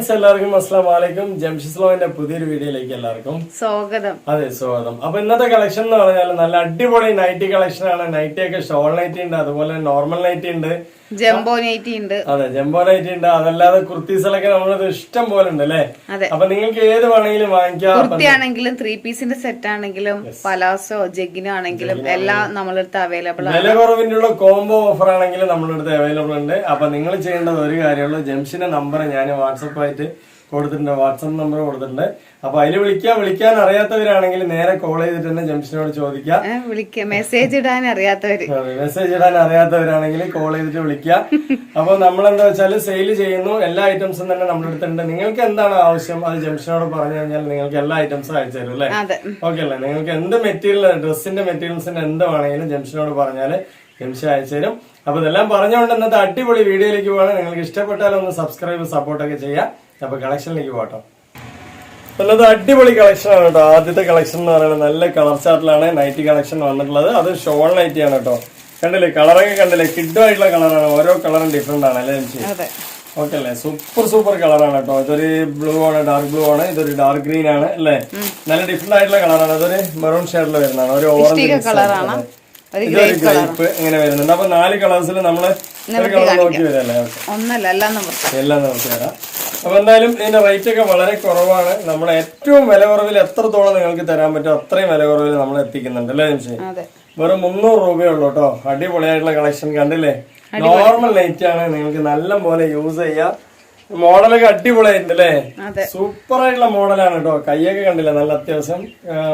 എല്ലാവർക്കും അസ്സാം വലൈക്കും ജംഷിസ്ലോന്റെ പുതിയൊരു വീഡിയോയിലേക്ക് എല്ലാവർക്കും സ്വാഗതം. അതെ സ്വാഗതം. അപ്പൊ ഇന്നത്തെ കളക്ഷൻ എന്ന് പറഞ്ഞാൽ നല്ല അടിപൊളി നൈറ്റി കളക്ഷൻ ആണ്. നൈറ്റി ഒക്കെ ഷോൾ നൈറ്റി ഉണ്ട്. അതുപോലെ നോർമൽ നൈറ്റി ഉണ്ട്. ജംബോ നൈറ്റി ഉണ്ട്. അതെ ജംബോ നൈറ്റി ഉണ്ട്. അതല്ലാതെ കുർത്തീസിലൊക്കെ നമ്മളത് ഇഷ്ടം പോലെ ഉണ്ട് അല്ലേ. അപ്പൊ നിങ്ങൾക്ക് ഏത് വേണമെങ്കിലും വാങ്ങിക്കാം. കുർത്തി ആണെങ്കിലും ത്രീ പീസിന്റെ സെറ്റ് ആണെങ്കിലും പലാസോ ജഗിനോ ആണെങ്കിലും എല്ലാം നമ്മളടുത്ത് അവൈലബിൾ ആണ്. വില കുറവിനുള്ള കോംബോ ഓഫർ ആണെങ്കിലും നമ്മളടുത്ത് അവൈലബിൾ ഉണ്ട്. അപ്പൊ നിങ്ങൾ ചെയ്യേണ്ടത് ഒരു കാര്യമുള്ളൂ. ജംഷിന്റെ നമ്പർ ഞാൻ വാട്സപ്പ് ആയിട്ട് കൊടുത്തിട്ടുണ്ട്. വാട്സപ്പ് നമ്പർ കൊടുത്തിട്ടുണ്ട്. അപ്പൊ അതിൽ വിളിക്കാൻ വിളിക്കാൻ അറിയാത്തവരാണെങ്കിൽ നേരെ കോൾ ചെയ്തിട്ട് തന്നെ ജംഷനോട് ചോദിക്കാം. വിളിക്ക. മെസ്സേജ് ഇടാൻ അറിയാത്തവര്. മെസ്സേജ് ഇടാൻ അറിയാത്തവരാണെങ്കിൽ കോൾ ചെയ്തിട്ട് വിളിക്കുക അപ്പൊ നമ്മൾ എന്താ വെച്ചാൽ സെയിൽ ചെയ്യുന്നു. എല്ലാ ഐറ്റംസും തന്നെ നമ്മുടെ അടുത്തുണ്ട്. നിങ്ങൾക്ക് എന്താണ് ആവശ്യം? അത് ജംഷനോട് പറഞ്ഞു കഴിഞ്ഞാൽ നിങ്ങൾക്ക് എല്ലാ ഐറ്റംസും അയച്ചു തരും അല്ലേ? ഓക്കെ അല്ലേ? നിങ്ങൾക്ക് എന്ത് മെറ്റീരിയൽ ഡ്രസ്സിന്റെ മെറ്റീരിയൽസിന്റെ എന്ത് വേണമെങ്കിലും ജംഷനോട് പറഞ്ഞാൽ ജംഷൻ അയച്ചു തരും. അപ്പൊ ഇതെല്ലാം പറഞ്ഞുകൊണ്ട് ഇന്നത്തെ അടിപൊളി വീഡിയോയിലേക്ക് പോകണം നിങ്ങൾക്ക് ഇഷ്ടപ്പെട്ടാൽ ഒന്ന് സബ്സ്ക്രൈബ് സപ്പോർട്ടൊക്കെ ചെയ്യാം. അപ്പൊ കളക്ഷനിലേക്ക് പോകട്ടോ. നല്ലത് അടിപൊളി കളക്ഷനാണ് ആണ് കേട്ടോ. ആദ്യത്തെ കളക്ഷൻ എന്ന് പറയുന്നത് നല്ല കളർ ചാർട്ടിലാണ് നൈറ്റ് കളക്ഷൻ വന്നിട്ടുള്ളത്. അത് ഷോൾ നൈറ്റി ആണ് കേട്ടോ. കണ്ടില്ലേ? കളറൊക്കെ കണ്ടില്ലേ? കിഡുമായിട്ടുള്ള കളറാണ് ഓരോ കളറും ഡിഫറെന്റ് ആണ് അല്ലേ അതെ. ഓക്കെ അല്ലേ? സൂപ്പർ സൂപ്പർ കളറാണ് കേട്ടോ. ഇതൊരു ബ്ലൂ ആണ് ഡാർക്ക് ബ്ലൂ ആണ്. ഇതൊരു ഡാർക്ക് ഗ്രീൻ ആണ് അല്ലേ? നല്ല ഡിഫറെന്റ് ആയിട്ടുള്ള കളറാണ് ഇതൊരു മെറൂൺ ഷെയ്ഡിൽ വരുന്നതാണ്. ഒരു ഓറഞ്ച് കളറാണ് ഇങ്ങനെ വരുന്നുണ്ട്. അപ്പൊ നാല് കളേഴ്സിൽ നമ്മൾ ഒന്നല്ല എല്ലാം നമുക്ക്. നമുക്ക് അപ്പൊ എന്തായാലും ഇതിന്റെ റേറ്റ് ഒക്കെ വളരെ കുറവാണ്. നമ്മൾ ഏറ്റവും വില കുറവിൽ എത്രത്തോളം നിങ്ങൾക്ക് തരാൻ പറ്റും അത്രയും വില കുറവിൽ നമ്മൾ എത്തിക്കുന്നുണ്ട്. അല്ലേ നിമിഷം വെറും മുന്നൂറ് രൂപയുള്ളൂ കേട്ടോ. അടിപൊളിയായിട്ടുള്ള കളക്ഷൻ കണ്ടില്ലേ? നോർമൽ ലൈറ്റ് ആണ്. നിങ്ങൾക്ക് നല്ല പോലെ യൂസ് ചെയ്യാം മോഡലൊക്കെ അടിപൊളിയായിട്ടുണ്ട് അല്ലേ? സൂപ്പർ ആയിട്ടുള്ള മോഡലാണ് കേട്ടോ. കൈയൊക്കെ കണ്ടില്ലേ? നല്ല അത്യാവശ്യം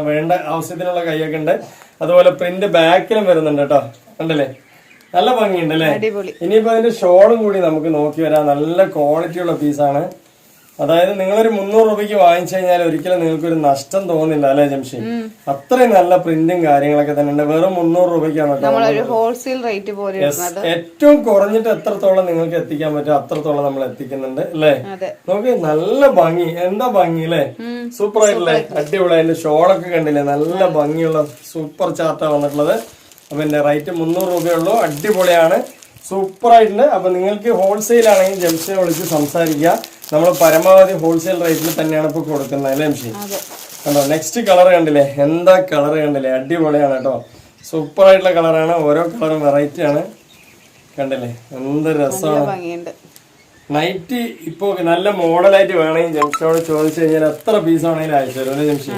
വേണ്ട ആവശ്യത്തിനുള്ള കൈയൊക്കെ ഉണ്ട്. അതുപോലെ പ്രിന്റ് ബാക്കിലും വരുന്നുണ്ട് കേട്ടോ. കണ്ടില്ലേ? നല്ല ഭംഗിയുണ്ട് അല്ലേ? ഇനിയിപ്പോ അതിന്റെ ഷോളും കൂടി നമുക്ക് നോക്കി വരാം. നല്ല ക്വാളിറ്റിയുള്ള പീസാണ് അതായത് നിങ്ങളൊരു മുന്നൂറ് രൂപയ്ക്ക് വാങ്ങിച്ചു കഴിഞ്ഞാൽ ഒരിക്കലും നിങ്ങൾക്ക് ഒരു നഷ്ടം തോന്നില്ല അല്ലെ ജംഷി? അത്രയും നല്ല പ്രിന്റും കാര്യങ്ങളൊക്കെ തന്നെ ഉണ്ട്. വെറും മുന്നൂറ് രൂപയ്ക്കാണ് ഹോൾസെയിൽ റേറ്റ് പോലെ ഏറ്റവും കുറഞ്ഞിട്ട് എത്രത്തോളം നിങ്ങൾക്ക് എത്തിക്കാൻ പറ്റും അത്രത്തോളം നമ്മൾ എത്തിക്കുന്നുണ്ട് അല്ലേ? നമുക്ക് നോക്ക് നല്ല ഭംഗി. എന്താ ഭംഗി അല്ലേ? സൂപ്പർ ആയിട്ടില്ലേ അടിപൊളി അതിന്റെ ഷോളൊക്കെ കണ്ടില്ലേ? നല്ല ഭംഗിയുള്ള സൂപ്പർ ചാർട്ടാണ് വന്നിട്ടുള്ളത്. അപ്പൊ എന്റെ റേറ്റ് മുന്നൂറ് രൂപയുള്ളൂ അടിപൊളിയാണ്. സൂപ്പർ ആയിട്ടുണ്ട് അപ്പൊ നിങ്ങൾക്ക് ഹോൾസെയിൽ ആണെങ്കിൽ ജംഷനെ വിളിച്ച് സംസാരിക്കുക നമ്മൾ പരമാവധി ഹോൾസെയിൽ റേറ്റിൽ തന്നെയാണ് ഇപ്പൊ കൊടുക്കുന്നത് അല്ലേ അതെ. കണ്ടോ നെക്സ്റ്റ് കളർ കണ്ടില്ലേ? എന്താ കളർ കണ്ടില്ലേ? അടിപൊളിയാണ് കേട്ടോ. സൂപ്പർ ആയിട്ടുള്ള കളറാണ് ഓരോ കളറും വെറൈറ്റി ആണ്. കണ്ടില്ലേ? എന്ത് രസമാണ്. നൈറ്റ് ഇപ്പൊ നല്ല മോഡലായിട്ട് വേണമെങ്കിൽ ജംഷനോട് ചോദിച്ചു കഴിഞ്ഞാൽ എത്ര പീസ് ആണെങ്കിലും അയച്ചു തരും അല്ലേ ജംഷൻ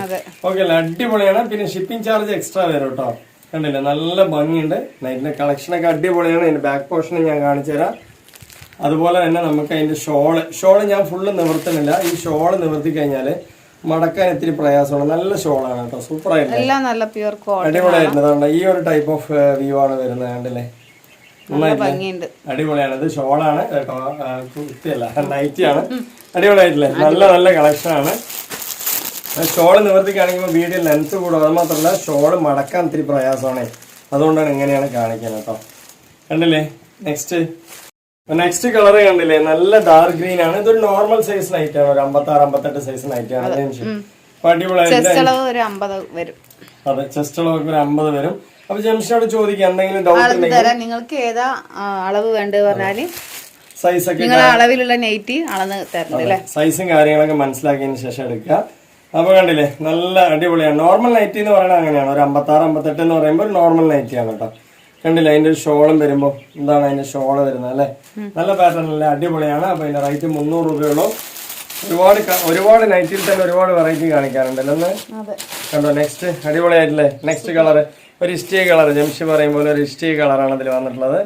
ഓക്കെ അല്ല? അടിപൊളിയാണ്. പിന്നെ ഷിപ്പിംഗ് ചാർജ് എക്സ്ട്രാ വരും കേട്ടോ. കണ്ടില്ലേ? നല്ല ഭംഗിയുണ്ട്. നൈറ്റിന്റെ കളക്ഷനൊക്കെ അടിപൊളിയാണ്. ഇതിന്റെ ബാക്ക് പോർഷൻ ഞാൻ കാണിച്ചു തരാം അതുപോലെ തന്നെ നമുക്ക് അതിന്റെ ഷോൾ. ഷോൾ ഞാൻ ഫുള്ള് നിവർത്തുന്നില്ല. ഈ ഷോൾ നിവർത്തി കഴിഞ്ഞാൽ മടക്കാൻ ഇത്തിരി പ്രയാസമാണ്. നല്ല ഷോളാണ് കേട്ടോ. സൂപ്പർ ആയിട്ട് നല്ല പ്യൂർ അതുകൊണ്ട് ഈ ഒരു ടൈപ്പ് ഓഫ് വ്യൂ ആണ് വരുന്നത് കണ്ടില്ലേ? അടിപൊളിയാണ്. ഇത് ഷോളാണ് കേട്ടോ. കുത്തിയല്ല. നൈറ്റി ആണ്. അടിപൊളിയായിട്ടില്ലേ? നല്ല നല്ല കളക്ഷൻ ആണ്. ഷോൾ നിവർത്തി കാണിക്കുമ്പോൾ വീഡിയോ ലെൻസ് കൂടും. അത് മാത്രമല്ല ഷോൾ മടക്കാൻ ഇത്തിരി പ്രയാസമാണ്. അതുകൊണ്ടാണ് ഇങ്ങനെയാണ് കാണിക്കുന്നത് കേട്ടോ. കണ്ടില്ലേ? നെക്സ്റ്റ് നെക്സ്റ്റ് കളർ കണ്ടില്ലേ? നല്ല ഡാർക്ക് ഗ്രീൻ ആണ്. ഇതൊരു നോർമൽ സൈസ് നൈറ്റ് ആണ്. ഒരു അമ്പത്തി ആറ് അമ്പത്തെട്ട് സൈസ് നൈറ്റ് ആണ്. അടിപൊളിയായിട്ട് അതെ ചെസ്റ്റ് അളവ് ഒരു അമ്പത് വരും. അപ്പൊ ജംഷനോട് ചോദിക്കാം എന്തെങ്കിലും ഡൗട്ട് ഉണ്ടെങ്കിൽ. നിങ്ങൾക്ക് ഏതാ അളവ് വേണ്ടത് പറഞ്ഞാൽ? സൈസ് ഒക്കെ അളവിലുള്ള നെയ്റ്റ് അളന്ന് തരണം സൈസും കാര്യങ്ങളൊക്കെ മനസ്സിലാക്കിയതിന് ശേഷം എടുക്കുക. അപ്പൊ കണ്ടില്ലേ? നല്ല അടിപൊളിയാണ്. നോർമൽ നൈറ്റ് എന്ന് പറയുന്നത് അങ്ങനെയാണ്. ഒരു അമ്പത്തി ആറ് അമ്പത്തെട്ട് എന്ന് പറയുമ്പോൾ നോർമൽ നൈറ്റ് ആണ് കേട്ടോ. കണ്ടില്ലേ? അതിന്റെ ഒരു ഷോളും വരുമ്പോ എന്താണ് അതിന്റെ ഷോൾ വരുന്നത് അല്ലേ? നല്ല പാറ്റേൺ അല്ലേ അടിപൊളിയാണ്. അപ്പൊ അതിന്റെ റേറ്റ് മുന്നൂറ് രൂപയുള്ളൂ. ഒരുപാട് ഒരുപാട് നൈറ്റിൽ തന്നെ ഒരുപാട് വെറൈറ്റി കാണിക്കാറുണ്ടല്ലോ. ഒന്ന് കണ്ടോ? നെക്സ്റ്റ് അടിപൊളിയായിട്ടില്ലേ? നെക്സ്റ്റ് കളർ ഒരു ഇഷ്ടിക കളർ ജംഷി പറയും പോലെ ഒരു ഇഷ്ടിക കളറാണ് അതിൽ വന്നിട്ടുള്ളത്.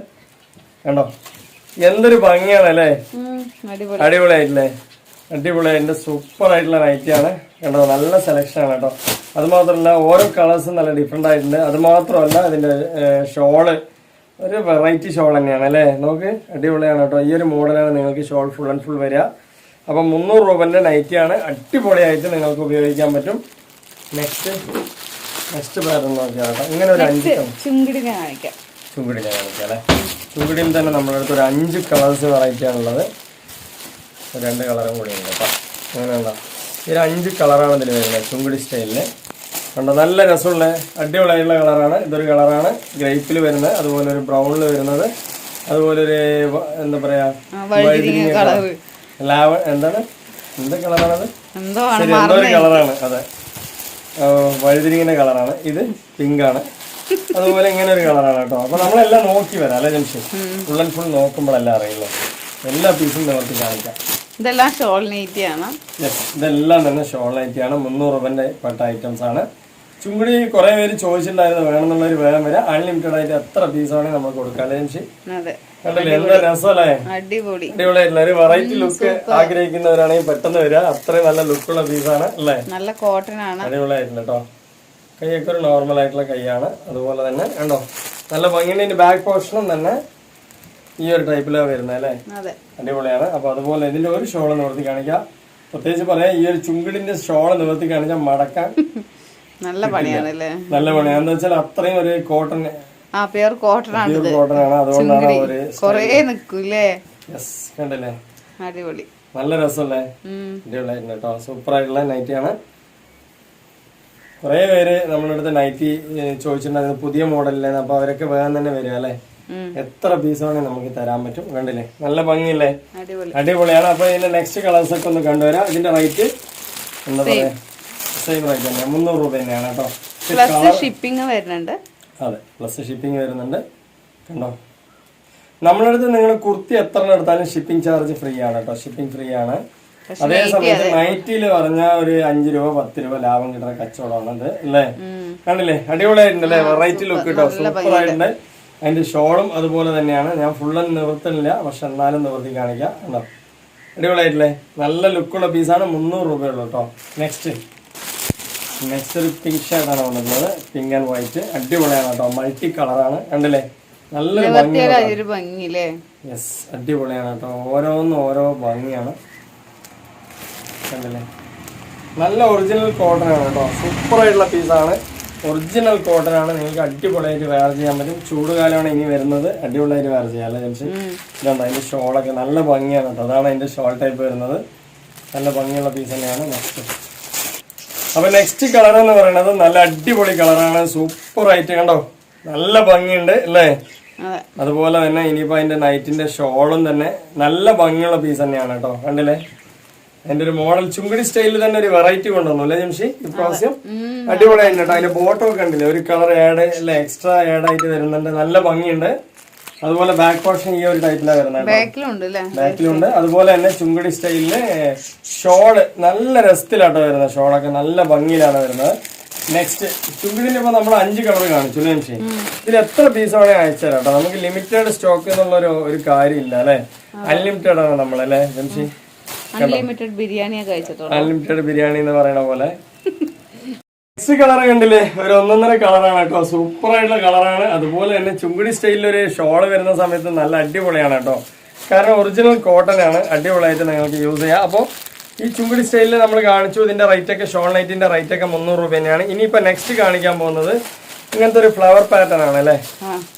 കണ്ടോ? എന്തൊരു ഭംഗിയാണ് അല്ലേ? അടിപൊളിയായിട്ടില്ലേ? അടിപൊളിയായിട്ട് സൂപ്പർ ആയിട്ടുള്ള നൈറ്റിയാണ് കണ്ടോ നല്ല സെലക്ഷനാണ് കേട്ടോ. അത് മാത്രമല്ല ഓരോ കളേഴ്സും നല്ല ഡിഫറെന്റ് ആയിട്ടുണ്ട്. അത് മാത്രമല്ല അതിന്റെ ഷോൾ ഒരു വെറൈറ്റി ഷോൾ തന്നെയാണ് അല്ലേ? നമുക്ക് അടിപൊളിയാണ് കേട്ടോ. ഈ ഒരു മോഡലാണ് നിങ്ങൾക്ക് ഷോൾ ഫുൾ ആൻഡ് ഫുൾ വരിക. അപ്പം മുന്നൂറ് രൂപന്റെ നൈറ്റിയാണ് അടിപൊളിയായിട്ട് നിങ്ങൾക്ക് ഉപയോഗിക്കാൻ പറ്റും. നെക്സ്റ്റ് നെക്സ്റ്റ് പാറ്റേൺ നോക്കിയാൽ കേട്ടോ. ഇങ്ങനെ ഒരു അഞ്ച് ചുങ്കിടി ഞാൻ കാണിക്കാം. ചുങ്കിടി കാണിക്കാം അല്ലേ? ചുങ്കിടിയും തന്നെ നമ്മുടെ അടുത്ത് ഒരു അഞ്ച് കളേഴ്സ് വെറൈറ്റിയാണുള്ളത് രണ്ട് കളറും കൂടി ഉണ്ട് കേട്ടോ. അങ്ങനെ ഉണ്ടോ ഈ അഞ്ച് കളറാണ് ഇതിൽ വരുന്നത് ചുങ്കുടി സ്റ്റൈലിൽ കണ്ടോ നല്ല രസമുള്ള അടിപൊളിയായിട്ടുള്ള കളറാണ്. ഇതൊരു കളറാണ് ഗ്രേപ്പിൽ വരുന്നത് അതുപോലെ ഒരു ബ്രൗണിൽ വരുന്നത് അതുപോലെ ഒരു എന്താ പറയാ ലാവ എന്താണ്? എന്ത് കളറാണത്? ശരി എന്തോ ഒരു കളറാണ് അതെ. വഴുതിരിങ്ങിന്റെ കളറാണ്. ഇത് പിങ്ക് ആണ് അതുപോലെ ഇങ്ങനെ ഒരു കളറാണ് കേട്ടോ. അപ്പൊ നമ്മളെല്ലാം നോക്കി വരാം അല്ലെ ജംഷൻ ഫുൾ ആൻഡ് ഫുൾ നോക്കുമ്പോഴല്ല അറിയുള്ളൂ. എല്ലാ പീസും നമുക്ക് കാണിക്കാം. ഇതെല്ലാം ഷോൾ യെസ് ഇതെല്ലാം തന്നെ ഷോൾ ആണ്. മുന്നൂറ് രൂപന്റെ പെട്ട ഐറ്റംസ് ആണ്. ചുങ്കുടി കുറെ പേര് ചോദിച്ചിട്ടുണ്ടായിരുന്നു വേണമെന്നുള്ളൊരു വേഗം വരെ. അൺലിമിറ്റഡ് ആയിട്ട് എത്ര പീസ് ആണെങ്കിൽ നമ്മൾ കൊടുക്കാം അടിപൊളി. അടിപൊളിയായിട്ടുള്ള ഒരു വെറൈറ്റി ലുക്ക് ആഗ്രഹിക്കുന്നവരാണെങ്കിൽ പെട്ടെന്ന് വരിക. അത്രയും നല്ല ലുക്കുള്ള ആണ്. അല്ലേ? നല്ല കോട്ടൺ ആണ്. അടിപൊളിയായിട്ടില്ല കേട്ടോ കൈയൊക്കെ ഒരു നോർമൽ ആയിട്ടുള്ള കൈയാണ്. അതുപോലെ തന്നെ കണ്ടോ? നല്ല ഭംഗിയുടെ ബാക്ക് പോർഷനും തന്നെ ഈ ഒരു ടൈപ്പിലാണ് വരുന്നത് അല്ലേ? അടിപൊളിയാണ്. അപ്പൊ അതുപോലെ ഇതിന്റെ ഒരു ഷോൾ നിവർത്തി കാണിക്കാം. പ്രത്യേകിച്ച് പറയാം ഈ ഒരു ചുങ്കിടിന്റെ ഷോൾ നിവർത്തി കാണിച്ചാൽ മടക്കാൻ. നല്ല പണിയാണ് നല്ല പണിയാണ്. എന്താ വെച്ചാൽ അത്രയും ഒരു കോട്ടൺ ആ പ്യുർ കോട്ടൺ ആണ് കോട്ടൺ ആണ് അതുകൊണ്ടാണ് ഒരു കൊറേ നിക്കൂലേ യെസ് കണ്ടില്ലേ? അടിപൊളി. നല്ല രസമല്ലേ. അടിപൊളിയായിട്ടുണ്ട് കേട്ടോ. സൂപ്പർ ആയിട്ടുള്ള നൈറ്റി ആണ് കുറേ പേര് നമ്മളടുത്ത് നൈറ്റി ചോദിച്ചിട്ടുണ്ടായിരുന്നു പുതിയ മോഡലിലായിരുന്നു അപ്പൊ അവരൊക്കെ വേഗം തന്നെ വരിക അല്ലേ. എത്ര പീസ് വേണമെങ്കിൽ നമുക്ക് തരാൻ പറ്റും. കണ്ടില്ലേ? നല്ല ഭംഗിയില്ലേ? അടിപൊളി. അടിപൊളിയാണ്. അപ്പൊ ഇതിന്റെ നെക്സ്റ്റ് കളേഴ്സ് ഒക്കെ ഒന്ന് കണ്ടുവരാം. ഇതിന്റെ റേറ്റ് എന്താ പറയാ? സെയിം റേറ്റ് തന്നെ. മുന്നൂറ് രൂപ തന്നെയാണ് കേട്ടോ. ഷിപ്പിംഗ് വരുന്നുണ്ട്. അതെ പ്ലസ് ഷിപ്പിംഗ് വരുന്നുണ്ട്. കണ്ടോ? നമ്മുടെ അടുത്ത് നിങ്ങൾ കുർത്തി എത്ര എടുത്താലും ഷിപ്പിംഗ് ചാർജ് ഫ്രീ ആണ് കേട്ടോ. ഷിപ്പിംഗ് ഫ്രീ ആണ്. അതേ സമയത്ത് നൈറ്റിയിൽ പറഞ്ഞ ഒരു അഞ്ച് രൂപ പത്ത് രൂപ ലാഭം കിട്ടുന്ന കച്ചവടമാണ് ഇത്. അല്ലേ കണ്ടില്ലേ? അടിപൊളിയായിട്ടുണ്ട് അല്ലേ? വെറൈറ്റി ലുക്ക് കേട്ടോ. സൂപ്പർ ആയിട്ടുണ്ട്. അതിന്റെ ഷോളും അതുപോലെ തന്നെയാണ്. ഞാൻ ഫുള്ള് നിവർത്തുന്നില്ല പക്ഷെ എന്നാലും നിവർത്തി കാണിക്കാം. കണ്ടോ? അടിപൊളിയായിട്ടില്ലേ? നല്ല ലുക്കുള്ള പീസാണ് മുന്നൂറ് രൂപയുള്ളൂ കേട്ടോ. നെക്സ്റ്റ് നെക്സ്റ്റ് ഒരു പിങ്ക് ഷർട്ടാണ് വന്നിട്ടുള്ളത്. പിങ്ക് ആൻഡ് വൈറ്റ് അടിപൊളിയാണ് കേട്ടോ. മൾട്ടി കളറാണ് കണ്ടില്ലേ? നല്ല ഭംഗിയില്ലേ? യെസ് അടിപൊളിയാണ് കേട്ടോ. ഓരോന്നും ഓരോ ഭംഗിയാണ്. കണ്ടില്ലേ? നല്ല ഒറിജിനൽ കോട്ടൺ ആണ് കേട്ടോ. സൂപ്പർ ആയിട്ടുള്ള പീസാണ് ഒറിജിനൽ കോട്ടൺ ആണ്. നിങ്ങൾക്ക് അടിപൊളിയായിട്ട് വെയർ ചെയ്യാൻ പറ്റും. ചൂടുകാലമാണ് ഇനി വരുന്നത്. അടിപൊളിയായിട്ട് വെയർ ചെയ്യാം അല്ലേ ജംഷി ഇതാണ് അതിന്റെ ഷോളൊക്കെ നല്ല ഭംഗിയാണ് കേട്ടോ. അതാണ് അതിന്റെ ഷോൾ ടൈപ്പ് വരുന്നത്. നല്ല ഭംഗിയുള്ള പീസ് തന്നെയാണ്. നെക്സ്റ്റ് അപ്പൊ നെക്സ്റ്റ് കളർ എന്ന് പറയുന്നത് നല്ല അടിപൊളി കളറാണ് സൂപ്പർ ആയിട്ട് കണ്ടോ? നല്ല ഭംഗിയുണ്ട് അല്ലേ? അതെ. അതുപോലെ തന്നെ ഇനിയിപ്പോ അതിന്റെ നൈറ്റിന്റെ ഷോളും തന്നെ നല്ല ഭംഗിയുള്ള പീസ് തന്നെയാണ് കേട്ടോ. കണ്ടില്ലേ? അതിന്റെ ഒരു മോഡൽ ചുങ്കടി സ്റ്റൈലിൽ തന്നെ ഒരു വെറൈറ്റി കൊണ്ടുവന്നു അല്ലേ ജംഷി? ഇപ്രാവശ്യം അടിപൊളിയായിട്ട് കേട്ടോ അതിന്റെ ബോട്ടോ ഉണ്ടല്ലേ ഒരു കളർ ആഡ് അല്ലെ എക്സ്ട്രാ ആഡ് ആയിട്ട് വരുന്നുണ്ട്. നല്ല ഭംഗിയുണ്ട്. അതുപോലെ ബാക്ക് പോർഷൻ ഈ ഒരു ടൈപ്പിലാണ് വരുന്നത്. ബാക്കിലുണ്ട് അതുപോലെ തന്നെ ചുങ്കടി സ്റ്റൈലിൽ ഷോൾ. നല്ല രസത്തിലാട്ടോ വരുന്നത് ഷോളൊക്കെ. നല്ല ഭംഗിയിലാണ് വരുന്നത്. നെക്സ്റ്റ് ചുങ്കിടിന്റെ ഇപ്പൊ നമ്മൾ അഞ്ച് കളർ കാണിച്ചു ജംഷി? ഇതിൽ എത്ര പീസ് ആണ് അയച്ചു തരാം കേട്ടോ. നമുക്ക് ലിമിറ്റഡ് സ്റ്റോക്ക് എന്നുള്ള ഒരു ഒരു കാര്യമില്ല അല്ലെ? അൺലിമിറ്റഡ് ആണ് നമ്മളല്ലേ ജംഷി? അൺലിമിറ്റഡ് കഴിച്ചിട്ടുള്ളൂ. അൺലിമിറ്റഡ് ബിരിയാണി എന്ന് പറയുന്ന പോലെ. നെക്സ്റ്റ് കളർ കണ്ടില്ലേ? ഒരു ഒന്നൊന്നര കളറാണ് കേട്ടോ. സൂപ്പർ ആയിട്ടുള്ള കളറാണ് അതുപോലെ തന്നെ ചുങ്കുടി സ്റ്റൈലിൽ ഒരു ഷോൾ വരുന്ന സമയത്ത് നല്ല അടിപൊളിയാണ് കേട്ടോ. കാരണം ഒറിജിനൽ കോട്ടൺ ആണ്. അടിപൊളിയായിട്ട് നിങ്ങൾക്ക് യൂസ് ചെയ്യാം. അപ്പോൾ ഈ ചുങ്കുടി സ്റ്റൈലിൽ നമ്മൾ കാണിച്ചു. ഇതിന്റെ റേറ്റ് ഒക്കെ ഷോൾ നൈറ്റിന്റെ റേറ്റ് ഒക്കെ മുന്നൂറ് രൂപ തന്നെയാണ്. ഇനിയിപ്പോ നെക്സ്റ്റ് കാണിക്കാൻ പോകുന്നത് ഇങ്ങനത്തെ ഒരു ഫ്ലവർ പാറ്റേൺ ആണ് അല്ലേ?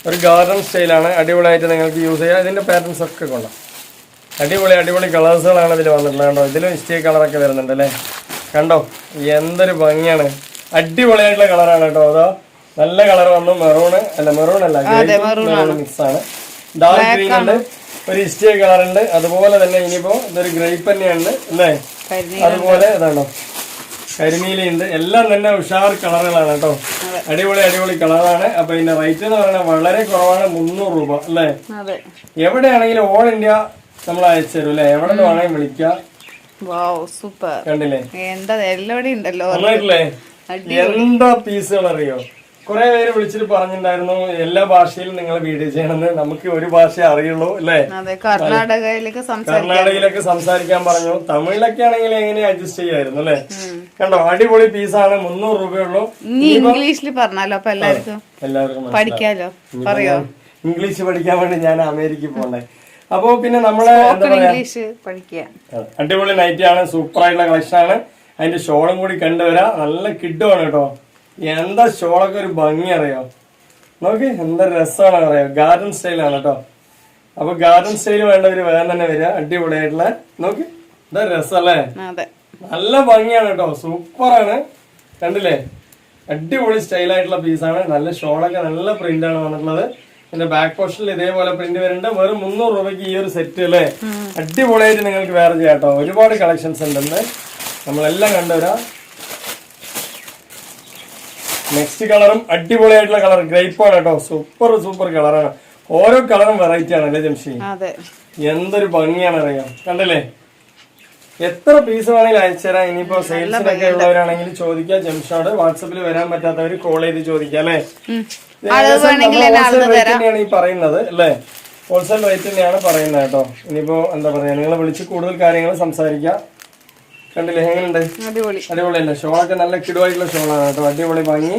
ഒരു ഗാർഡൻ സ്റ്റൈലാണ് അടിപൊളിയായിട്ട് നിങ്ങൾക്ക് യൂസ് ചെയ്യാം. ഇതിന്റെ പാറ്റേൺസ് ഒക്കെ കൊള്ളാം. അടിപൊളി അടിപൊളി കളേഴ്സുകളാണ് ഇതിൽ വന്നിട്ടുള്ളത് കണ്ടോ? ഇതിലും ഇഷ്ടിക കളറൊക്കെ വരുന്നുണ്ട് അല്ലേ? കണ്ടോ? എന്തൊരു ഭംഗിയാണ്. അടിപൊളിയായിട്ടുള്ള കളറാണ് കേട്ടോ. അതോ നല്ല കളർ വന്നു. മെറൂണ് അല്ല മെറൂൺ അല്ല. മെറൂൺ മിക്സ് ആണ്. ഡാർക്ക് ഗ്രീൻ ഉണ്ട്. ഒരു ഇസ്റ്റിയ കളർ ഉണ്ട്. അതുപോലെ തന്നെ ഇനിയിപ്പോ ഇതൊരു ഗ്രേപ്പ് തന്നെയുണ്ട് അല്ലേ? അതുപോലെ ഇതാണോ? കരിമീലയുണ്ട് എല്ലാം തന്നെ ഉഷാർ കളറുകളാണ് കേട്ടോ. അടിപൊളി അടിപൊളി കളറാണ് അപ്പൊ ഇതിന്റെ റേറ്റ് എന്ന് പറയുന്നത് വളരെ കുറവാണ്. മുന്നൂറ് രൂപ അല്ലേ? എവിടെയാണെങ്കിലും ഓൾ ഇന്ത്യ നമ്മൾ അയച്ചു തരും അല്ലേ എവിടെ വേണമെങ്കിൽ വിളിക്കാം. Wow super. കണ്ടില്ലേ? എന്താ എല്ലാവടെയും ഉണ്ടല്ലോ. നന്നായിട്ടില്ലേ? എന്താ പീസുകൾ അറിയോ കുറെ പേര് വിളിച്ചിട്ട് പറഞ്ഞിട്ടുണ്ടായിരുന്നു എല്ലാ ഭാഷയിലും നിങ്ങൾ വീഡിയോ ചെയ്യണമെന്ന്. നമുക്ക് ഒരു ഭാഷ അറിയുള്ളൂ അല്ലേ? കർണാടകയിലേക്ക് സംസാരിക്കാം. കർണാടകയിലൊക്കെ സംസാരിക്കാൻ പറഞ്ഞു. തമിഴിലൊക്കെ ആണെങ്കിൽ എങ്ങനെ അഡ്ജസ്റ്റ് ചെയ്യായിരുന്നു അല്ലേ? കണ്ടോ അടിപൊളി പീസ് ആണ് മുന്നൂറ് രൂപയുള്ളൂ ഇംഗ്ലീഷിൽ പറഞ്ഞാലോ അപ്പൊ എല്ലാവർക്കും? എല്ലാവർക്കും. പഠിക്കാലോ പറയോ? ഇംഗ്ലീഷ് പഠിക്കാൻ വേണ്ടി ഞാൻ അമേരിക്കയിൽ പോകണ്ടേ? അപ്പോ പിന്നെ നമ്മളെ ഇംഗ്ലീഷ് പഠിക്കുക. അടിപൊളി നൈറ്റി ആണ് സൂപ്പർ ആയിട്ടുള്ള കളക്ഷൻ ആണ്. അതിന്റെ ഷോളും കൂടി കണ്ടുവരാം നല്ല കിഡുമാണ് കേട്ടോ. എന്താ ഷോളൊക്കെ ഒരു ഭംഗി അറിയോ? നോക്കി എന്താ രസമാണ് അറിയോ? ഗാർഡൻ സ്റ്റൈലാണ് കേട്ടോ. അപ്പൊ ഗാർഡൻ സ്റ്റൈൽ വേണ്ടവര് വേറെ തന്നെ വരിക. അടിപൊളിയായിട്ടുള്ള നോക്കി എന്താ രസല്ലേ നല്ല ഭംഗിയാണ് കേട്ടോ. സൂപ്പറാണ് കണ്ടില്ലേ? അടിപൊളി സ്റ്റൈലായിട്ടുള്ള പീസാണ് നല്ല ഷോളൊക്കെ നല്ല പ്രിന്റ് ആണ് വന്നിട്ടുള്ളത്. ഇതിന്റെ ബാക്ക് പോർഷനിൽ ഇതേപോലെ പ്രിന്റ് വരുന്നുണ്ട്. വെറും മുന്നൂറ് രൂപയ്ക്ക് ഈ ഒരു സെറ്റ് അല്ലേ അടിപൊളിയായിട്ട് നിങ്ങൾക്ക് വേറെ ചെയ്യാട്ടോ ഒരുപാട് കളക്ഷൻസ് ഉണ്ടെന്ന് നമ്മളെല്ലാം കണ്ടുവരാം. നെക്സ്റ്റ് കളറും അടിപൊളിയായിട്ടുള്ള കളർ ഗ്രേപ്പ് ആണ് കേട്ടോ. സൂപ്പർ സൂപ്പർ കളറാണ് ഓരോ കളറും വെറൈറ്റി ആണ് അല്ലേ ജംഷി? എന്തൊരു ഭംഗിയാണ് അറിയാം. കണ്ടല്ലേ? എത്ര പീസ് വേണമെങ്കിലും അയച്ചുതരാം ഇനിയിപ്പോ സെയിൽസിനൊക്കെ ഉള്ളവരാണെങ്കിൽ ചോദിക്കാം. ജംഷാട് വാട്സപ്പിൽ വരാൻ പറ്റാത്തവർ കോൾ ചെയ്ത് ചോദിക്കാം അല്ലേ? പറയുന്നത് അല്ലേ? ഹോൾസെയിൽ റേറ്റ് തന്നെയാണ് പറയുന്നത് കേട്ടോ. ഇനിയിപ്പോ എന്താ പറയാ നിങ്ങളെ വിളിച്ച് കൂടുതൽ കാര്യങ്ങൾ സംസാരിക്കാം. കണ്ടില്ലേ എങ്ങനെയുണ്ട്? അടിപൊളി. അടിപൊളിയല്ലേ? ഷോളൊക്കെ നല്ല കിടുവായിട്ടുള്ള ഷോളാണ് കേട്ടോ. അടിപൊളി ഭംഗി.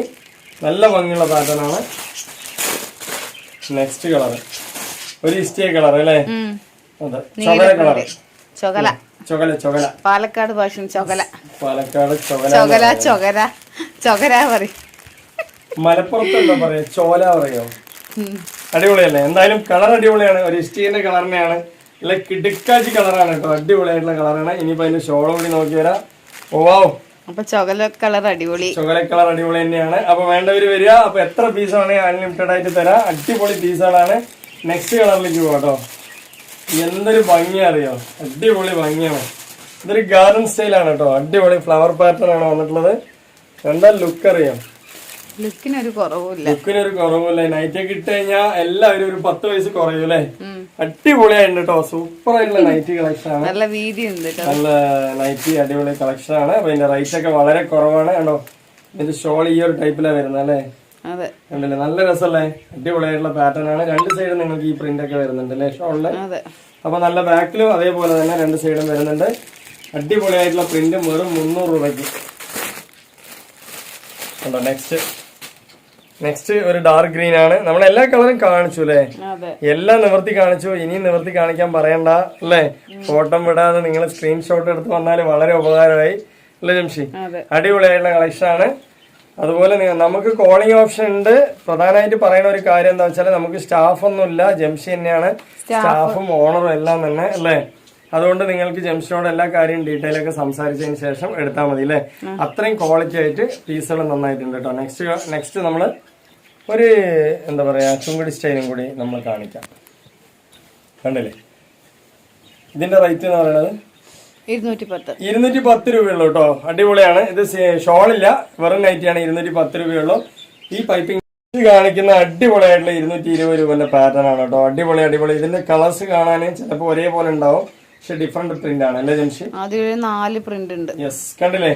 നല്ല ഭംഗിയുള്ള പാറ്റേൺ ആണ് നെക്സ്റ്റ് കളർ ഒരു ഇസ്റ്റേ കളർ അല്ലേ. അതെ. ചൊകല കളർ ചൊകല ചൊകല ചൊകല പാലക്കാട് ഭാഷ ചൊകല പാലക്കാട് ചൊകല ചൊകല ചൊകര ചൊകര പറയും. മലപ്പുറത്ത് എന്താ പറയാ ചോല പറയോ. അടിപൊളിയല്ലേ? എന്തായാലും കളർ അടിപൊളിയാണ്. ഒരു ഇഷ്ടിയുടെ കളറിനെയാണ് ഇല്ല കിടുക്കാച്ചി കളറാണ് കേട്ടോ. അടിപൊളിയായിട്ടുള്ള കളറാണ് ഇനിയിപ്പോ അതിന്റെ ഷോളും കൂടി നോക്കി വരാം. ഓവാവ് അപ്പൊ ചൊകല കളർ അടിപൊളി. ചോകല കളർ അടിപൊളി തന്നെയാണ്. അപ്പൊ വേണ്ടവര് വരിക. അപ്പൊ എത്ര പീസാണ് അൺലിമിറ്റഡ് ആയിട്ട് തരാം. അടിപൊളി പീസുകളാണ് നെക്സ്റ്റ് കളറിലേക്ക് പോകട്ടോ എന്തൊരു ഭംഗിയാ അറിയോ? അടിപൊളി ഭംഗിയാണ്. ഇതൊരു ഗാർഡൻ സ്റ്റൈലാണ് കേട്ടോ. അടിപൊളി ഫ്ലവർ പാറ്റേൺ ആണ് വന്നിട്ടുള്ളത്. എന്താ ലുക്ക് അറിയാം. ലുക്കിനൊരു കുറവുമില്ല. ലുക്കിനൊരു കുറവില്ല നൈറ്റ് ഒക്കെ ഇട്ട് കഴിഞ്ഞാൽ എല്ലാവരും ഒരു പത്ത് വയസ്സ് കുറയും അല്ലേ. അടിപൊളിയായിട്ടുണ്ട് കേട്ടോ സൂപ്പർ ആയിട്ടുള്ള നൈറ്റ് കളക്ഷൻ ആണ്. നല്ല വീതി ഉണ്ട് നല്ല നൈറ്റി അടിപൊളി കളക്ഷൻ ആണ്. അപ്പൊ ഇതിന്റെ റേറ്റ് ഒക്കെ വളരെ കുറവാണ്. കണ്ടോ? ഇതിന്റെ ഷോൾ ഈ ഒരു ടൈപ്പിലാണ് വരുന്നത് അല്ലേ? അതെ. കണ്ടില്ലേ? നല്ല രസമല്ലേ? അടിപൊളിയായിട്ടുള്ള പാറ്റേൺ ആണ്. രണ്ട് സൈഡും നിങ്ങൾക്ക് ഈ പ്രിന്റ് ഒക്കെ വരുന്നുണ്ട് അല്ലേ ഷോളിൽ അപ്പൊ നല്ല ബാക്കിലും അതേപോലെ തന്നെ രണ്ട് സൈഡും വരുന്നുണ്ട്. അടിപൊളിയായിട്ടുള്ള പ്രിന്റ് വെറും മുന്നൂറ് രൂപയ്ക്ക്. കണ്ടോ? നെക്സ്റ്റ് നെക്സ്റ്റ് ഒരു ഡാർക്ക് ഗ്രീൻ ആണ്. നമ്മൾ എല്ലാ കളറും കാണിച്ചു അല്ലേ എല്ലാം നിവർത്തി കാണിച്ചു. ഇനിയും നിവർത്തി കാണിക്കാൻ പറയണ്ട അല്ലേ ഫോട്ടോ വിടാതെ നിങ്ങൾ സ്ക്രീൻഷോട്ട് എടുത്ത് വന്നാൽ വളരെ ഉപകാരമായി അല്ലേ ജംഷി? അടിപൊളിയായിട്ടുള്ള കളക്ഷൻ ആണ്. അതുപോലെ നമുക്ക് കോളിംഗ് ഓപ്ഷൻ ഉണ്ട്. പ്രധാനമായിട്ട് പറയുന്ന ഒരു കാര്യം എന്താ വെച്ചാൽ നമുക്ക് സ്റ്റാഫ് ഒന്നുമില്ല ജംഷി തന്നെയാണ്. സ്റ്റാഫും ഓണറും എല്ലാം തന്നെ അല്ലേ അതുകൊണ്ട് നിങ്ങൾക്ക് ജംഷിനോട് എല്ലാ കാര്യവും ഡീറ്റെയിൽ ഒക്കെ സംസാരിച്ചതിന് ശേഷം എടുത്താൽ മതി അല്ലേ അത്രയും ക്വാളിറ്റി ആയിട്ട് പീസുകൾ നന്നായിട്ടുണ്ട് കേട്ടോ നെക്സ്റ്റ് നെക്സ്റ്റ് നമ്മൾ ഒരു എന്താ പറയാ ചുങ്കുടി സ്റ്റൈലും കൂടി നമ്മൾ കാണിക്കാം. കണ്ടില്ലേ? ഇതിന്റെ റേറ്റ് എന്ന് പറയുന്നത്? ഇരുന്നൂറ്റി പത്ത് രൂപയുള്ളൂ കേട്ടോ. അടിപൊളിയാണ്. ഇത് ഷോളില്ല. വെറും നൈറ്റിയാണ് ഇരുന്നൂറ്റി പത്ത് രൂപയുള്ളൂ ഈ പൈപ്പിംഗ് കാണിക്കുന്ന അടിപൊളിയായിട്ടുള്ള ഇരുന്നൂറ്റി ഇരുപത് രൂപന്റെ പാറ്റേൺ ആണ് കേട്ടോ. അടിപൊളി അടിപൊളി. ഇതിന്റെ കളേഴ്സ് കാണാൻ ചിലപ്പോൾ ഒരേപോലെ ഉണ്ടാവും. പക്ഷെ ഡിഫറെന്റ് പ്രിന്റ് ആണ്. അല്ലേ ജംഷി? നാല് പ്രിന്റ് ഉണ്ട്. യെസ് കണ്ടില്ലേ?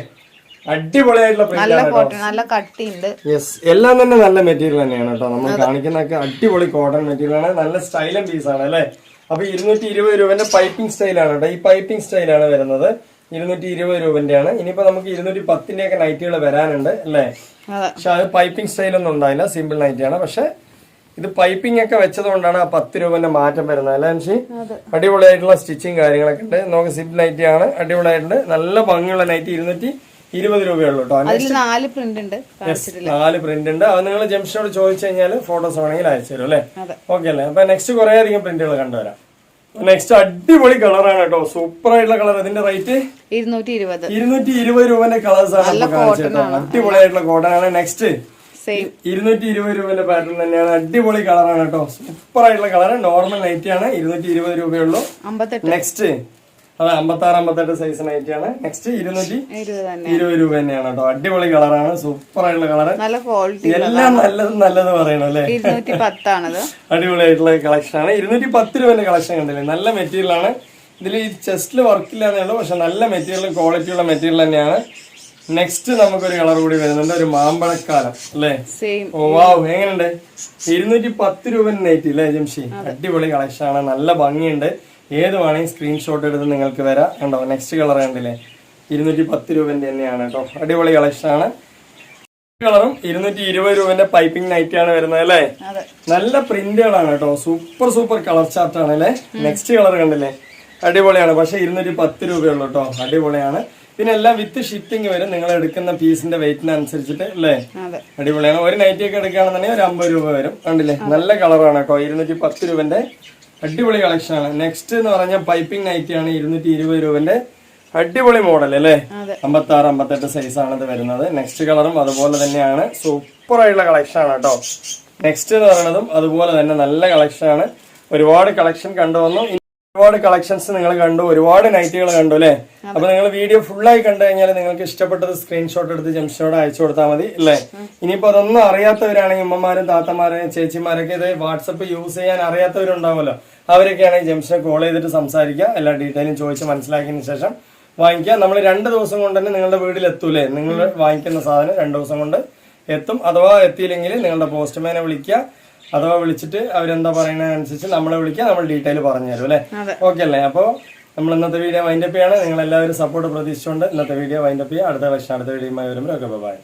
അടിപൊളിയായിട്ടുള്ള നല്ല കോട്ടൺ നല്ല കട്ടിയുണ്ട്. യെസ് എല്ലാം തന്നെ നല്ല മെറ്റീരിയൽ തന്നെയാണ് കേട്ടോ. നമ്മൾ കാണിക്കുന്നൊക്കെ അടിപൊളി കോട്ടൺ മെറ്റീരിയൽ ആണ്. നല്ല സ്റ്റൈലും പീസ് ആണ് അല്ലേ? അപ്പൊ ഇരുന്നൂറ്റി ഇരുപത് രൂപന്റെ പൈപ്പിംഗ് സ്റ്റൈലാണ് കേട്ടോ. ഈ പൈപ്പിംഗ് സ്റ്റൈലാണ് വരുന്നത്. ഇരുന്നൂറ്റി ഇരുപത് രൂപന്റെ ആണ് ഇനിയിപ്പോ നമുക്ക് ഇരുന്നൂറ്റി പത്തിന്റെ ഒക്കെ നൈറ്റുകൾ വരാനുണ്ട് അല്ലേ? പക്ഷെ അത് പൈപ്പിംഗ് സ്റ്റൈലൊന്നും ഉണ്ടായില്ല സിമ്പിൾ നൈറ്റിയാണ് പക്ഷെ ഇത് പൈപ്പിംഗ് ഒക്കെ വെച്ചതുകൊണ്ടാണ് ആ പത്ത് രൂപന്റെ മാറ്റം വരുന്നത് അല്ലേ അനുഷി അടിപൊളിയായിട്ടുള്ള സ്റ്റിച്ചിങ് കാര്യങ്ങളൊക്കെ ഉണ്ട്. നമുക്ക് സിമ്പിൾ നൈറ്റി ആണ്. അടിപൊളിയായിട്ടുണ്ട്. നല്ല ഭംഗിയുള്ള നൈറ്റി ഇരുന്നൂറ്റി ഇരുപത് രൂപയുള്ളൂ കേട്ടോ. നാല് പ്രിന്റ് ഉണ്ട്. നാല് പ്രിന്റ് ഉണ്ട്. അത് നിങ്ങൾ ജംഷനോട് ചോദിച്ചു കഴിഞ്ഞാൽ ഫോട്ടോസ് വേണമെങ്കിൽ അയച്ചു തരും അല്ലേ? ഓക്കെ അല്ലേ? അപ്പൊ നെക്സ്റ്റ് കുറെ അധികം പ്രിന്റുകൾ കണ്ടുവരാം. നെക്സ്റ്റ് അടിപൊളി കളറാണ് കേട്ടോ. സൂപ്പർ ആയിട്ടുള്ള കളർ ഇതിന്റെ റേറ്റ് ഇരുന്നൂറ്റി ഇരുപത് ഇരുന്നൂറ്റി ഇരുപത് രൂപന്റെ കളേഴ്സ് ആണ്. കാണിച്ചിട്ടോ അടിപൊളിയായിട്ടുള്ള കോട്ടൺ ആണ്. നെക്സ്റ്റ് ഇരുന്നൂറ്റി ഇരുപത് രൂപന്റെ പാറ്റേൺ തന്നെയാണ്. അടിപൊളി കളറാണ് കേട്ടോ. സൂപ്പർ ആയിട്ടുള്ള കളർ നോർമൽ നൈറ്റി ആണ്. ഇരുന്നൂറ്റി ഇരുപത് രൂപയുള്ളൂ നെക്സ്റ്റ് അത് അമ്പത്താറ് അമ്പത്തെട്ട് സൈസ് നൈറ്റി ആണ്. നെക്സ്റ്റ് ഇരുന്നൂറ്റി ഇരുപത് രൂപ തന്നെയാണ് കേട്ടോ. അടിപൊളി കളറാണ് സൂപ്പർ ആയിട്ടുള്ള കളർ നല്ല ക്വാളിറ്റി എല്ലാം നല്ലത് നല്ലത് പറയണം അല്ലേ? അടിപൊളി ആയിട്ടുള്ള കളക്ഷൻ ആണ്. ഇരുന്നൂറ്റി പത്ത് രൂപന്റെ കളക്ഷൻ കണ്ടില്ലേ? നല്ല മെറ്റീരിയൽ ആണ്. ഇതിൽ ഈ ചെസ്റ്റിൽ വർക്ക് ഇല്ലാന്നേ ഉള്ളൂ. പക്ഷെ നല്ല മെറ്റീരിയൽ ക്വാളിറ്റി ഉള്ള മെറ്റീരിയൽ തന്നെയാണ്. നെക്സ്റ്റ് നമുക്കൊരു കളർ കൂടി വരുന്നുണ്ട്. ഒരു മാമ്പഴക്കാലം അല്ലേ? ഓ വാവ് എങ്ങനെയുണ്ട്? ഇരുന്നൂറ്റി പത്ത് രൂപ നൈറ്റ് അല്ലേ ജംഷി അടിപൊളി കളക്ഷൻ ആണ്. നല്ല ഭംഗിയുണ്ട്. ഏത് വേണമെങ്കിൽ സ്ക്രീൻഷോട്ട് എടുത്ത് നിങ്ങൾക്ക് വരാം കണ്ടോ നെക്സ്റ്റ് കളർ കണ്ടില്ലേ? ഇരുന്നൂറ്റി പത്ത് രൂപന്റെ തന്നെയാണ് കേട്ടോ. അടിപൊളി കളക്ഷനാണ്. ആണ് കളറും ഇരുന്നൂറ്റി ഇരുപത് രൂപന്റെ പൈപ്പിംഗ് നൈറ്റ് ആണ് വരുന്നത് അല്ലേ? നല്ല പ്രിന്റുകളാണ് കേട്ടോ. സൂപ്പർ സൂപ്പർ കളർ ചാർട്ട് ആണ് അല്ലേ? നെക്സ്റ്റ് കളർ കണ്ടില്ലേ? അടിപൊളിയാണ്. പക്ഷെ ഇരുന്നൂറ്റി പത്ത് രൂപയുള്ളൂ കേട്ടോ. അടിപൊളിയാണ്. പിന്നെ എല്ലാം വിത്ത് ഷിപ്പിംഗ് വരും. നിങ്ങൾ എടുക്കുന്ന പീസിന്റെ വെയിറ്റിനനുസരിച്ചിട്ട് അല്ലേ? അതെ. അടിപൊളിയാണ്. ഒരു നൈറ്റി ഒക്കെ എടുക്കുകയാണെന്നുണ്ടെങ്കിൽ ഒരു അമ്പത് രൂപ വരും. കണ്ടില്ലേ? നല്ല കളറാണ് കേട്ടോ. ഇരുന്നൂറ്റി പത്ത് രൂപന്റെ അടിപൊളി കളക്ഷൻ ആണ്. നെക്സ്റ്റ് എന്ന് പറഞ്ഞാൽ പൈപ്പിംഗ് നൈറ്റി ആണ് ഇരുന്നൂറ്റി ഇരുപത് രൂപന്റെ അടിപൊളി മോഡൽ അല്ലേ? അമ്പത്തി ആറ് അമ്പത്തെട്ട് സൈസ് ആണ് ഇത് വരുന്നത്. നെക്സ്റ്റ് കളറും അതുപോലെ തന്നെയാണ്. സൂപ്പർ ആയിട്ടുള്ള കളക്ഷൻ ആണ് കേട്ടോ. നെക്സ്റ്റ് എന്ന് പറയുന്നതും അതുപോലെ തന്നെ നല്ല കളക്ഷൻ ആണ്. ഒരുപാട് കളക്ഷൻ കണ്ടുവന്നു. ഒരുപാട് കളക്ഷൻസ് നിങ്ങൾ കണ്ടു ഒരുപാട് നൈറ്റുകൾ കണ്ടു അല്ലേ? അപ്പൊ നിങ്ങൾ വീഡിയോ ഫുള്ളായി കണ്ടു കഴിഞ്ഞാൽ നിങ്ങൾക്ക് ഇഷ്ടപ്പെട്ടത് സ്ക്രീൻഷോട്ട് എടുത്ത് ജംഷനോട് അയച്ചു കൊടുത്താൽ മതി അല്ലേ? ഇനിയിപ്പോ അതൊന്നും അറിയാത്തവരാണെങ്കിൽ ഉമ്മമാരും താത്തമാരും ചേച്ചിമാരൊക്കെ ഇത് വാട്സപ്പ് യൂസ് ചെയ്യാൻ അറിയാത്തവരുണ്ടാവുമല്ലോ. അവരൊക്കെയാണെങ്കിൽ ജംഷനെ കോൾ ചെയ്തിട്ട് സംസാരിക്കുക എല്ലാ ഡീറ്റെയിലും ചോദിച്ച് മനസ്സിലാക്കിയതിന് ശേഷം വാങ്ങിക്കുക. നമ്മൾ രണ്ട് ദിവസം കൊണ്ട് തന്നെ നിങ്ങളുടെ വീട്ടിൽ എത്തൂലേ നിങ്ങൾ വാങ്ങിക്കുന്ന സാധനം രണ്ട് ദിവസം കൊണ്ട് എത്തും. അഥവാ എത്തിയില്ലെങ്കിൽ നിങ്ങളുടെ പോസ്റ്റ്മാനെ വിളിക്കുക. അഥവാ വിളിച്ചിട്ട് അവരെന്താ പറയുന്നതനുസരിച്ച് നമ്മളെ വിളിക്കുക നമ്മൾ ഡീറ്റെയിൽ പറഞ്ഞു തരും അല്ലേ. ഓക്കെ അല്ലേ? അപ്പോൾ നമ്മൾ ഇന്നത്തെ വീഡിയോ വൈൻഡപ്പ് ചെയ്യാണ്. നിങ്ങൾ എല്ലാവരും സപ്പോർട്ട് പ്രതീക്ഷിച്ചുകൊണ്ട് ഇന്നത്തെ വീഡിയോ വൈൻഡപ്പ് ചെയ്യുക. അടുത്ത വർഷം അടുത്ത വീഡിയോയുമായി വരുമ്പോൾ ഓക്കെ ബൈ